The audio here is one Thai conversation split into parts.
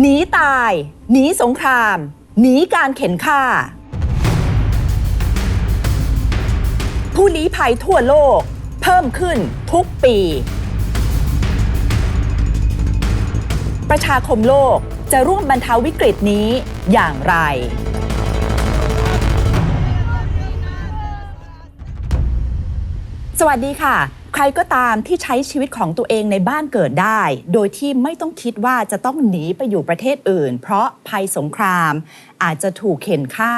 หนีตาย หนีสงคราม หนีการเข็นฆ่า ผู้ลี้ภัยทั่วโลก เพิ่มขึ้นทุกปี ประชาคมโลกจะร่วมบรรเทาวิกฤตนี้อย่างไร สวัสดีค่ะ ใครก็ตามที่ใช้ชีวิตของตัวเองในบ้านเกิดได้ โดยที่ไม่ต้องคิดว่าจะต้องหนีไปอยู่ประเทศอื่น เพราะภัยสงคราม อาจจะถูกเข็นฆ่า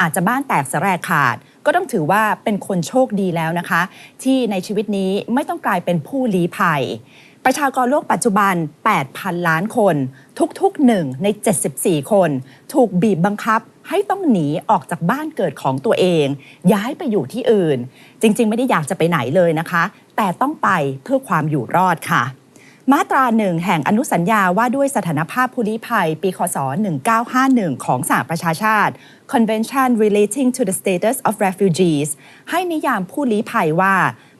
อาจจะบ้านแตกสลายขาด ก็ต้องถือว่าเป็นคนโชคดีแล้วนะคะ ที่ในชีวิตนี้ไม่ต้องกลายเป็นผู้ลี้ภัย ประชากรโลกปัจจุบัน 8,000 ล้านคน ทุกๆหนึ่งใน 74 คน ถูกบีบบังคับ ให้ต้องหนีออกจากบ้านเกิดของตัวเอง ย้ายไปอยู่ที่อื่น จริง ๆ ไม่ได้อยากจะไปไหนเลยนะคะ แต่ต้องไปเพื่อความอยู่รอดค่ะ มาตราหนึ่งแห่งอนุสัญญาว่าด้วยสถานภาพผู้ลี้ภัย ปีคศ 1951 ของสหประชาชาติ Convention relating to the status of refugees ให้นิยามผู้ลี้ภัยว่า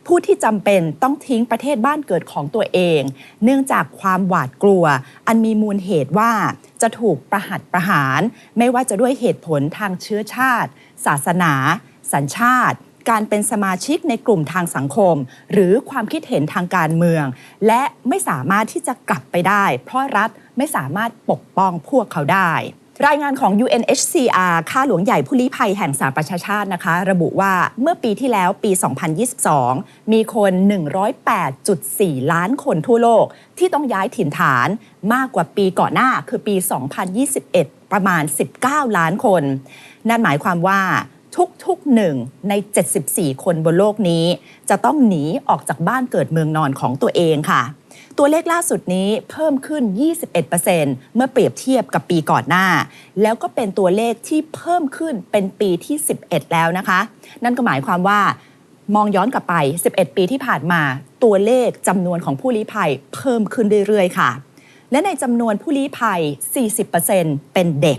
ผู้ที่จำเป็นต้องทิ้งประเทศบ้านเกิดของตัวเอง เนื่องจากความหวาดกลัว อันมีมูลเหตุว่าจะถูกประหัตประหาร ไม่ว่าจะด้วยเหตุผลทางเชื้อชาติ ศาสนา สัญชาติ การเป็นสมาชิกในกลุ่มทางสังคม หรือความคิดเห็นทางการเมือง และไม่สามารถที่จะกลับไปได้ เพราะรัฐไม่สามารถปกป้องพวกเขาได้ รายงานของ UNHCR ค่าหลวงใหญ่ผู้ลี้ภัยแห่งสหประชาชาตินะคะ ระบุว่าเมื่อปีที่แล้วปี 2022 มีคน 108.4 ล้านคนทั่วโลก ที่ต้องย้ายถิ่นฐานมากกว่าปีก่อนหน้าคือปี 2021 ประมาณ 19 ล้านคน นั่นหมายความว่าทุกๆหนึ่งใน 74 คนบนโลกนี้ จะต้องหนีออกจากบ้านเกิดเมืองนอนของตัวเองค่ะ ตัวเลขล่าสุดนี้เพิ่มขึ้น 21%เมื่อเปรียบเทียบกับปีก่อนหน้า แล้วก็เป็นตัวเลขที่เพิ่มขึ้นเป็นปีที่ 11 แล้วนะคะ นั่นก็หมายความว่ามองย้อนกลับไป 11 ปีที่ผ่านมา ตัวเลขจำนวนของผู้ลี้ภัยเพิ่มขึ้นเรื่อยๆ ค่ะ และในจำนวนผู้ลี้ภัย 40%เป็นเด็ก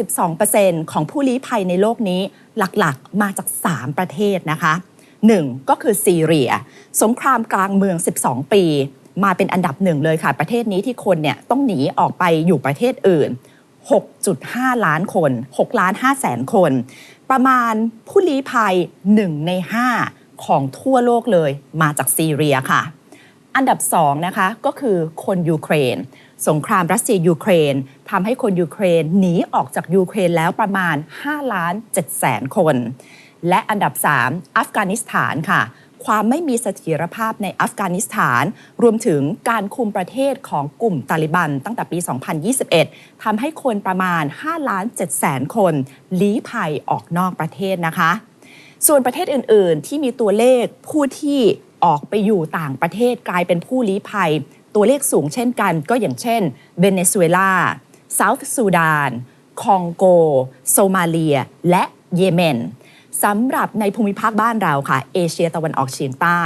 52%ของผู้ลี้ภัยในโลกนี้หลักๆ มาจาก 3 ประเทศนะคะ 1. ก็คือซีเรีย สงครามกลางเมือง 12 ปี มาเป็นอันดับหนึ่งเลยค่ะ ประเทศนี้ที่คนเนี่ยต้องหนีออกไปอยู่ประเทศอื่น 6.5 ล้านคน6ล้าน5แสนคน ประมาณผู้ลี้ภัย 1 ใน 5 ของทั่วโลกเลย มาจากซีเรียค่ะ อันดับ2นะคะก็คือคนยูเครนสงครามรัสเซียยูเครนทำให้คนยูเครนหนีออกจากยูเครนแล้วประมาณ5ล้าน7แสนคน และอันดับ 3 อัฟกานิสถานค่ะ ความไม่มีเสถียรภาพในอัฟกานิสถาน รวมถึงการคุมประเทศของกลุ่มตาลิบัน ตั้งแต่ปี 2021ทำให้คนประมาณ5ล้าน7แสนคนลี้ภัยออกนอกประเทศนะคะ ส่วนประเทศอื่น ๆ ที่มีตัวเลขผู้ที่ออกไปอยู่ต่างประเทศกลายเป็นผู้ลี้ภัย ตัวเลขสูงเช่นกัน ก็อย่างเช่นเวเนซุเอลาเซาท์ซูดาน คองโก โซมาเลีย และเยเมน สำหรับในภูมิภาคบ้านเราค่ะ เอเชียตะวันออกเฉียงใต้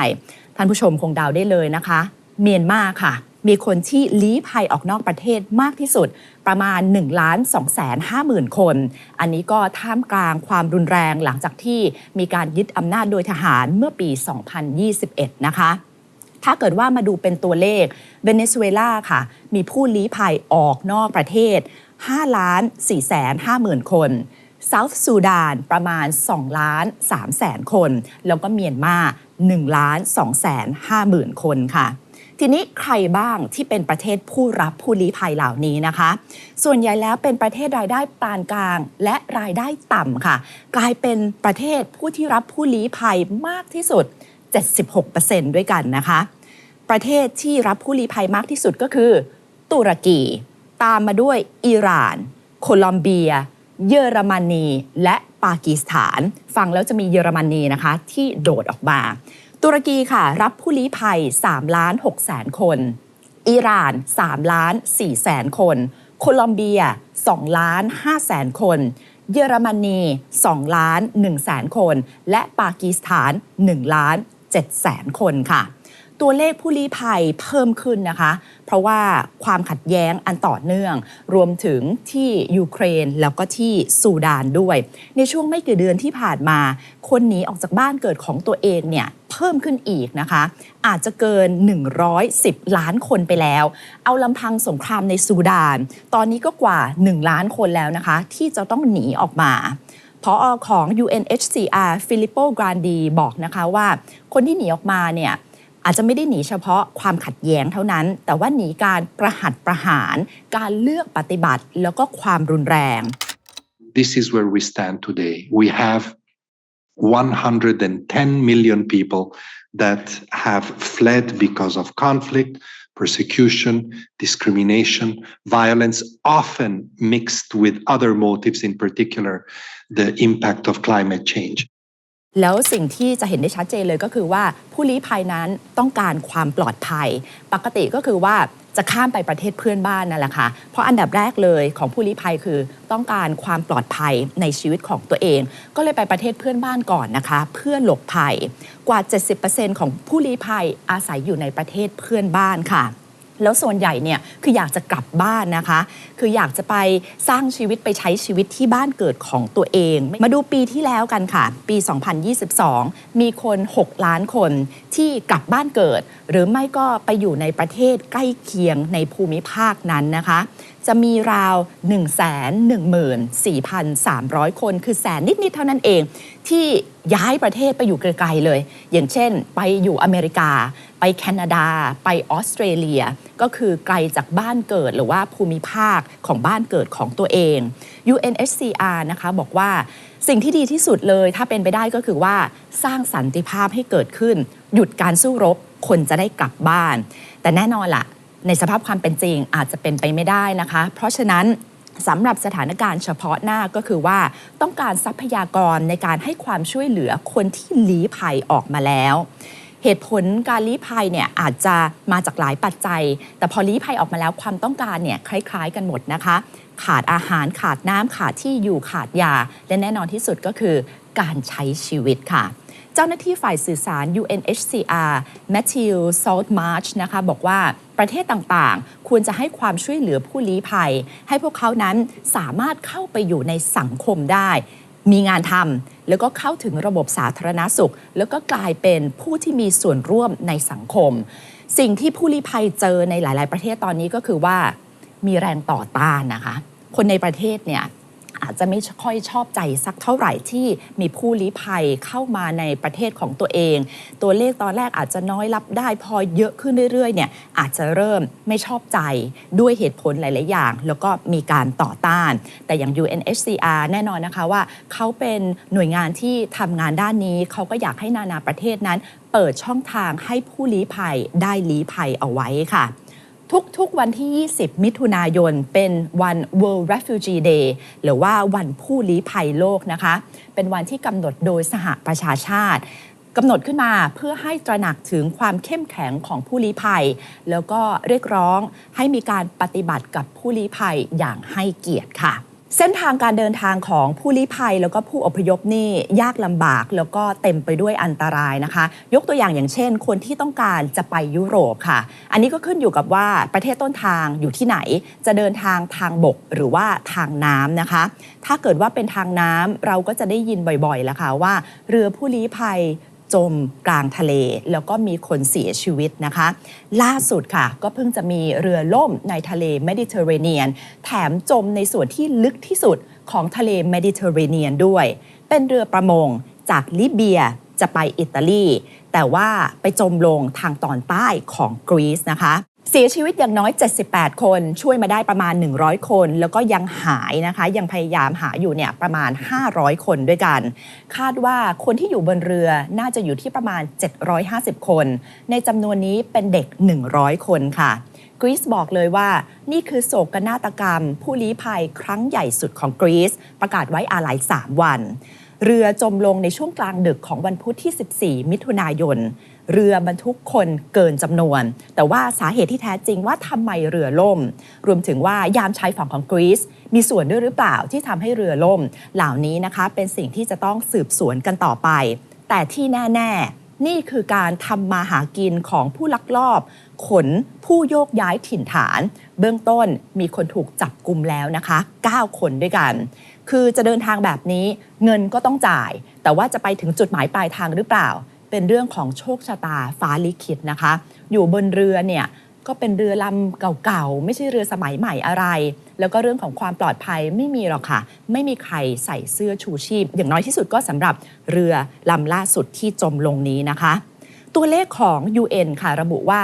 ท่านผู้ชมคงเดาได้เลยนะคะ เมียนมาค่ะ มีคนที่ลี้ภัยออกนอกประเทศมากที่สุด ประมาณ1ล้าน2แสน5หมื่นคน อันนี้ก็ท่ามกลางความรุนแรงหลังจากที่มีการยึดอำนาจโดยทหารเมื่อปี 2021 นะคะถ้าเกิดว่ามาดูเป็นตัวเลขเวเนซุเอลาค่ะ มีผู้ลี้ภัยออกนอกประเทศ5ล้าน4แสน5หมื่นคน เซาท์ซูดานประมาณ2ล้าน3แสนคน แล้วก็เมียนมา1ล้าน2แสน5หมื่นคนค่ะ ทีนี้ใครบ้างที่เป็นประเทศผู้รับผู้ลี้ภัยเหล่านี้นะคะ ส่วนใหญ่แล้วเป็นประเทศรายได้ปานกลาง และรายได้ต่ำค่ะ กลายเป็นประเทศผู้ที่รับผู้ลี้ภัยมากที่สุด 76%ด้วยกันนะคะ ประเทศที่รับผู้ลี้ภัยมากที่สุดก็คือ ตุรกี ตามมาด้วยอิหร่าน โคลอมเบีย เยอรมนีและปากีสถาน ฟังแล้วจะมีเยอรมนีนะคะที่โดดออกมา ตุรกีค่ะ รับผู้ลี้ภัย3ล้าน6แสนคน อิหร่าน3ล้าน4แสนคน โคลอมเบีย2ล้าน5แสนคน เยอรมนี2ล้าน1แสนคน และปากีสถาน1ล้าน7แสนคนค่ะ ตัวเลขผู้ลี้ภัยเพิ่มขึ้นนะคะ เพราะว่าความขัดแย้งอันต่อเนื่อง รวมถึงที่ยูเครนแล้วก็ที่ซูดานด้วย ในช่วงไม่กี่เดือนที่ผ่านมา คนหนีออกจากบ้านเกิดของตัวเองเนี่ยเพิ่มขึ้นอีกนะคะ อาจจะเกิน 110 ล้านคนไปแล้ว เอาลำพังสงครามในซูดาน ตอนนี้ก็กว่า 1 ล้านคนแล้วนะคะ ที่จะต้องหนีออกมาพออของ UNHCR ฟิลิปโปกรานดีบอกนะคะว่า คนที่หนีออกมาเนี่ย อาจจะไม่ได้หนีเฉพาะความขัดแย้งเท่านั้น แต่ว่าหนีการประหัตประหาร การเลือกปฏิบัติแล้วก็ความรุนแรง This is where we stand today. We have 110 million people that have fled because of conflict, persecution, discrimination, violence, often mixed with other motives, in particular, the impact of climate change. แล้วสิ่งที่จะเห็นได้ชัดเจนเลยก็คือว่าผู้ลี้ภัยนั้นต้องการความปลอดภัย ปกติก็คือว่าจะข้ามไปประเทศเพื่อนบ้านนั่นแหละค่ะ เพราะอันดับแรกเลยของผู้ลี้ภัยคือต้องการความปลอดภัยในชีวิตของตัวเอง ก็เลยไปประเทศเพื่อนบ้านก่อนนะคะ เพื่อหลบภัยกว่า 70%ของผู้ลี้ภัยอาศัยอยู่ในประเทศเพื่อนบ้านค่ะ แล้วส่วนใหญ่เนี่ยคืออยากจะกลับบ้านนะคะ คืออยากจะไปสร้างชีวิตไปใช้ชีวิตที่บ้านเกิดของตัวเอง มาดูปีที่แล้วกันค่ะ ปี 2022 มีคน 6 ล้านคนที่กลับบ้านเกิด หรือไม่ก็ไปอยู่ในประเทศใกล้เคียงในภูมิภาคนั้นนะคะ จะมีราว 114,300 คน คือแสนนิด ๆ เท่านั้นเองที่ย้ายประเทศไปอยู่ไกลๆเลย อย่างเช่น ไปอยู่อเมริกา ไปแคนาดา ไปออสเตรเลีย ก็คือไกลจากบ้านเกิดหรือว่าภูมิภาคของบ้านเกิดของตัวเอง UNHCR นะคะบอกว่าสิ่งที่ดีที่สุดเลยถ้าเป็นไปได้ก็คือว่าสร้างสันติภาพให้เกิดขึ้น หยุดการสู้รบคนจะได้กลับบ้าน แต่แน่นอนล่ะในสภาพความเป็นจริงอาจจะเป็นไปไม่ได้นะคะ เพราะฉะนั้น สำหรับสถานการณ์เฉพาะหน้าก็คือว่าต้องการทรัพยากรในการให้ความช่วยเหลือคนที่ลี้ภัยออกมาแล้ว เหตุผลการลี้ภัยเนี่ยอาจจะมาจากหลายปัจจัย แต่พอลี้ภัยออกมาแล้วความต้องการเนี่ยคล้าย ๆ กันหมดนะคะ ขาดอาหารขาดน้ำขาดที่อยู่ขาดยา และแน่นอนที่สุดก็คือการใช้ชีวิตค่ะ เจ้าหน้าที่ฝ่ายสื่อสาร UNHCR Matthew Saltmarsh นะคะบอกว่าประเทศต่างๆ ควรจะให้ความช่วยเหลือผู้ลี้ภัย ให้พวกเขานั้นสามารถเข้าไปอยู่ในสังคมได้ มีงานทำแล้วก็เข้าถึงระบบสาธารณสุข แล้วก็กลายเป็นผู้ที่มีส่วนร่วมในสังคม สิ่งที่ผู้ลี้ภัยเจอในหลาย ๆ ประเทศตอนนี้ก็คือว่ามีแรงต่อต้านนะคะ คนในประเทศเนี่ย อาจจะไม่ค่อยชอบใจสักเท่าไหร่ที่มีผู้ลี้ภัยเข้ามาในประเทศของตัวเอง ตัวเลขตอนแรกอาจจะน้อยรับได้พอเยอะขึ้นเรื่อยๆเนี่ยอาจจะเริ่มไม่ชอบใจด้วยเหตุผลหลาย ๆ อย่าง แล้วก็มีการต่อต้าน แต่อย่าง UNHCR แน่นอนนะคะว่าเขาเป็นหน่วยงานที่ทำงานด้านนี้เขาก็อยากให้นานาประเทศนั้น เปิดช่องทางให้ผู้ลี้ภัยได้ลี้ภัยเอาไว้ค่ะ ทุกๆ วันที่ 20 มิถุนายน เป็นวัน World Refugee Day หรือว่าวันผู้ลี้ภัยโลกนะคะ เป็นวันที่กำหนดโดยสหประชาชาติกำหนดขึ้นมาเพื่อให้ตระหนักถึงความเข้มแข็งของผู้ลี้ภัย แล้วก็เรียกร้องให้มีการปฏิบัติกับผู้ลี้ภัยอย่างให้เกียรติค่ะ เส้นทางการเดินทางของผู้ลี้ภัยแล้วก็ผู้อพยพนี่ยากลำบากแล้วก็เต็มไปด้วยอันตรายนะคะ ยกตัวอย่างอย่างเช่น คนที่ต้องการจะไปยุโรปค่ะ อันนี้ก็ขึ้นอยู่กับว่าประเทศต้นทางอยู่ที่ไหน จะเดินทางทางบกหรือว่าทางน้ำนะคะ ถ้าเกิดว่าเป็นทางน้ำเราก็จะได้ยินบ่อยๆแล้วค่ะว่า เรือผู้ลี้ภัย จมกลางทะเล แล้วก็มีคนเสียชีวิตนะคะ ล่าสุดค่ะ ก็เพิ่งจะมีเรือล่มในทะเลเมดิเตอร์เรเนียน แถมจมในส่วนที่ลึกที่สุดของทะเลเมดิเตอร์เรเนียนด้วย เป็นเรือประมงจากลิเบียจะไปอิตาลี แต่ว่าไปจมลงทางตอนใต้ของกรีซนะคะ เสียชีวิตอย่างน้อย 78 คน ช่วยมาได้ประมาณ 100 คน แล้วก็ยังหายนะคะ ยังพยายามหาอยู่เนี่ยประมาณ 500 คนด้วยกัน คาดว่าคนที่อยู่บนเรือน่าจะอยู่ที่ประมาณ 750 คน ในจำนวนนี้เป็นเด็ก 100 คนค่ะกรีซบอกเลยว่า นี่คือโศกนาฏกรรม ผู้ลี้ภัยครั้งใหญ่สุดของกรีซประกาศไว้อาลัย 3 วัน เรือจมลงในช่วงกลางดึกของวันพุธที่ 14 มิถุนายน เรือบรรทุกคนเกินจำนวน แต่ว่าสาเหตุที่แท้จริงว่าทำไมเรือล่ม รวมถึงว่ายามชายฝั่งของกรีซมีส่วนด้วยหรือเปล่าที่ทำให้เรือล่ม เหล่านี้นะคะเป็นสิ่งที่จะต้องสืบสวนกันต่อไป แต่ที่แน่ ๆ นี่คือการทำมาหากินของผู้ลักลอบ ขนผู้โยกย้ายถิ่นฐาน เบื้องต้นมีคนถูกจับกลุ่มแล้วนะคะ 9 คนด้วยกัน คือจะเดินทางแบบนี้เงินก็ต้องจ่าย แต่ว่าจะไปถึงจุดหมายปลายทางหรือเปล่า เป็นเรื่องของโชคชะตาฟ้าลิขิตนะคะ อยู่บนเรือเนี่ย ก็เป็นเรือลำเก่าๆ ไม่ใช่เรือสมัยใหม่อะไร แล้วก็เรื่องของความปลอดภัยไม่มีหรอกค่ะ ไม่มีใครใส่เสื้อชูชีพ อย่างน้อยที่สุดก็สำหรับเรือลำล่าสุดที่จมลงนี้นะคะ ตัวเลขของ UN ค่ะระบุว่า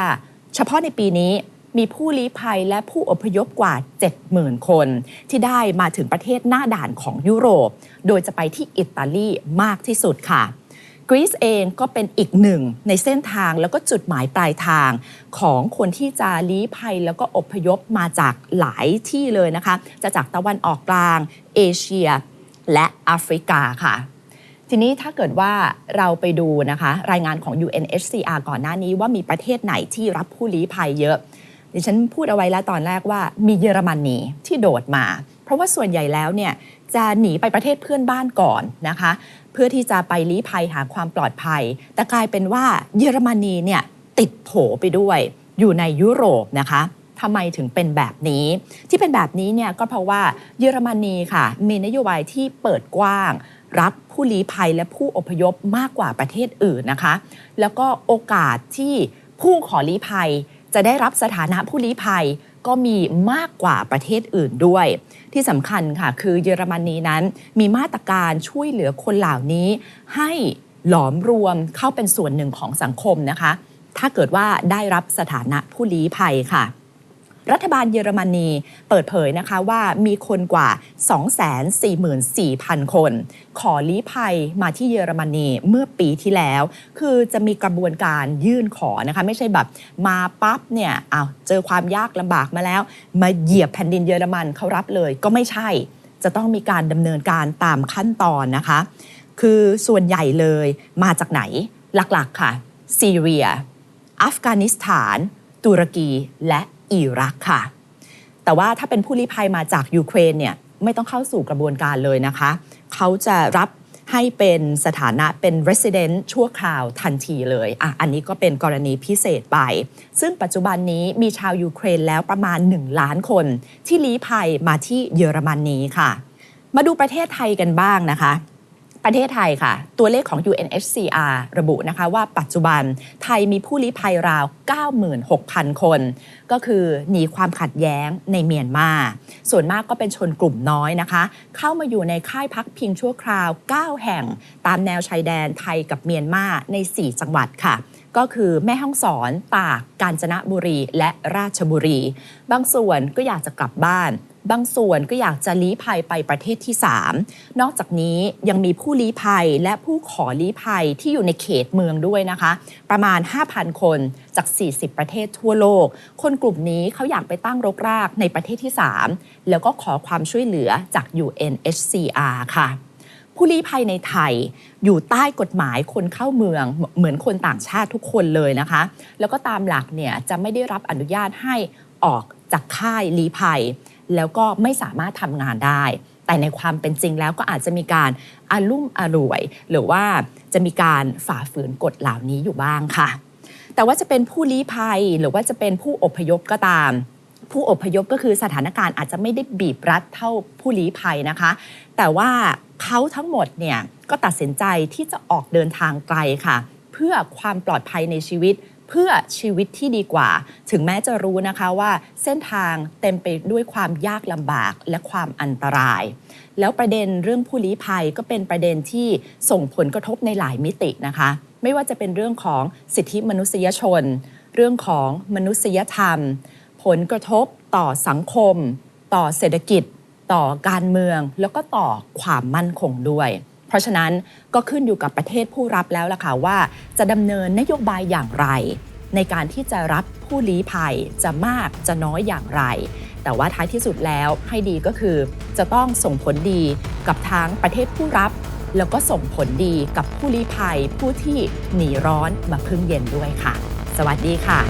เฉพาะในปีนี้มีผู้ลี้ภัยและผู้อพยพกว่า 70,000 คน ที่ได้มาถึงประเทศหน้าด่านของยุโรป โดยจะไปที่อิตาลีมากที่สุดค่ะ กรีซเองก็เป็นอีกหนึ่งในเส้นทางแล้วก็จุดหมายปลายทาง ของคนที่จะลี้ภัยแล้วก็อพยพมาจากหลายที่เลยนะคะ จะจากตะวันออกกลาง เอเชีย และแอฟริกาค่ะ ทีนี้ถ้าเกิดว่าเราไปดูนะคะ รายงานของ UNHCR ก่อนหน้านี้ว่ามีประเทศไหนที่รับผู้ลี้ภัยเยอะดิฉันพูดเอาไว้แล้วตอนแรกว่ามีเยอรมนีที่โดดมา เพราะว่าส่วนใหญ่แล้วเนี่ยจะหนีไปประเทศเพื่อนบ้านก่อนนะคะ เพื่อที่จะไปลี้ภัยหาความปลอดภัย แต่กลายเป็นว่าเยอรมนีเนี่ยติดโผไปด้วย อยู่ในยุโรปนะคะทำไมถึงเป็นแบบนี้ ที่เป็นแบบนี้เนี่ยก็เพราะว่าเยอรมนีค่ะ มีนโยบายที่เปิดกว้าง รับผู้ลี้ภัยและผู้อพยพมากกว่าประเทศอื่นนะคะ แล้วก็โอกาสที่ผู้ขอลี้ภัยจะได้รับสถานะผู้ลี้ภัย ก็มีมากกว่าประเทศอื่นด้วย ที่สำคัญค่ะ คือเยอรมนีนั้นมีมาตรการช่วยเหลือคนเหล่านี้ให้หลอมรวมเข้าเป็นส่วนหนึ่งของสังคมนะคะ ถ้าเกิดว่าได้รับสถานะผู้ลี้ภัยค่ะ รัฐบาลเยอรมนีเปิดเผยนะคะว่ามีคนกว่า 244,000 คน ขอลี้ภัยมาที่เยอรมนีเมื่อปีที่แล้ว คือจะมีกระบวนการยื่นขอนะคะ ไม่ใช่แบบมาปั๊บเนี่ยอ้าวเจอความยากลำบากมาแล้ว มาเหยียบแผ่นดินเยอรมันเขารับเลยก็ไม่ใช่ จะต้องมีการดำเนินการตามขั้นตอนนะคะ คือส่วนใหญ่เลยมาจากไหนหลักๆค่ะซีเรีย อัฟกานิสถาน ตุรกีและ อิรักค่ะ แต่ว่าถ้าเป็นผู้ลี้ภัยมาจากยูเครนเนี่ยไม่ต้องเข้าสู่กระบวนการเลยนะคะ เขาจะรับให้เป็นสถานะเป็น resident ชั่วคราวทันทีเลยอะอันนี้ก็เป็นกรณีพิเศษไป ซึ่งปัจจุบันนี้มีชาวยูเครนแล้วประมาณ 1 ล้านคน ที่ลี้ภัยมาที่เยอรมนีค่ะ มาดูประเทศไทยกันบ้างนะคะ ประเทศไทยค่ะ ตัวเลขของ UNHCR ระบุนะคะว่าปัจจุบันไทยมีผู้ลี้ภัยราว 96,000 คน ก็คือหนีความขัดแย้งในเมียนมา ส่วนมากก็เป็นชนกลุ่มน้อยนะคะ เข้ามาอยู่ในค่ายพักพิงชั่วคราว 9 แห่ง ตามแนวชายแดนไทยกับเมียนมาใน 4 จังหวัดค่ะ ก็คือแม่ฮ่องสอน ตาก กาญจนบุรี และราชบุรี บางส่วนก็อยากจะกลับบ้าน บางส่วนก็อยากจะลี้ภัยไปประเทศที่ 3 นอกจากนี้ยังมีผู้ลี้ภัยและผู้ขอลี้ภัยที่อยู่ในเขตเมืองด้วยนะคะ ประมาณ 5,000 คนจาก 40 ประเทศทั่วโลก คนกลุ่มนี้เขาอยากไปตั้งรกรากในประเทศที่ 3 แล้วก็ขอความช่วยเหลือจาก UNHCR ค่ะ ผู้ลี้ภัยในไทย อยู่ใต้กฎหมายคนเข้าเมืองเหมือนคนต่างชาติทุกคนเลยนะคะ แล้วก็ตามหลักเนี่ยจะไม่ได้รับอนุญาตให้ออกจากค่ายลี้ภัย แล้วก็ไม่สามารถทำงานได้ แต่ในความเป็นจริงแล้วก็อาจจะมีการอารุ่มอร่วย หรือว่าจะมีการฝ่าฝืนกฎเหล่านี้อยู่บ้างค่ะ แต่ว่าจะเป็นผู้ลี้ภัยหรือว่าจะเป็นผู้อพยพก็ตามผู้อพยพก็คือสถานการณ์อาจจะไม่ได้บีบรัดเท่าผู้ลี้ภัยนะคะ แต่ว่า เขาทั้งหมดเนี่ยก็ตัดสินใจที่จะออกเดินทางไกลค่ะ เพื่อความปลอดภัยในชีวิต เพื่อชีวิตที่ดีกว่า ถึงแม้จะรู้นะคะว่าเส้นทางเต็มไปด้วยความยากลำบากและความอันตราย แล้วประเด็นเรื่องผู้ลี้ภัยก็เป็นประเด็นที่ส่งผลกระทบในหลายมิตินะคะ ไม่ว่าจะเป็นเรื่องของสิทธิมนุษยชน เรื่องของมนุษยธรรม ผลกระทบต่อสังคม ต่อเศรษฐกิจ ต่อการเมืองแล้วก็ต่อความมั่นคงด้วย เพราะฉะนั้นก็ขึ้นอยู่กับประเทศผู้รับแล้วล่ะค่ะว่าจะดำเนินนโยบายอย่างไร ในการที่จะรับผู้ลี้ภัยจะมากจะน้อยอย่างไร แต่ว่าท้ายที่สุดแล้วให้ดีก็คือ จะต้องส่งผลดีกับทั้งประเทศผู้รับ แล้วก็ส่งผลดีกับผู้ลี้ภัย ผู้ที่หนีร้อนมาพึ่งเย็นด้วยค่ะ สวัสดีค่ะ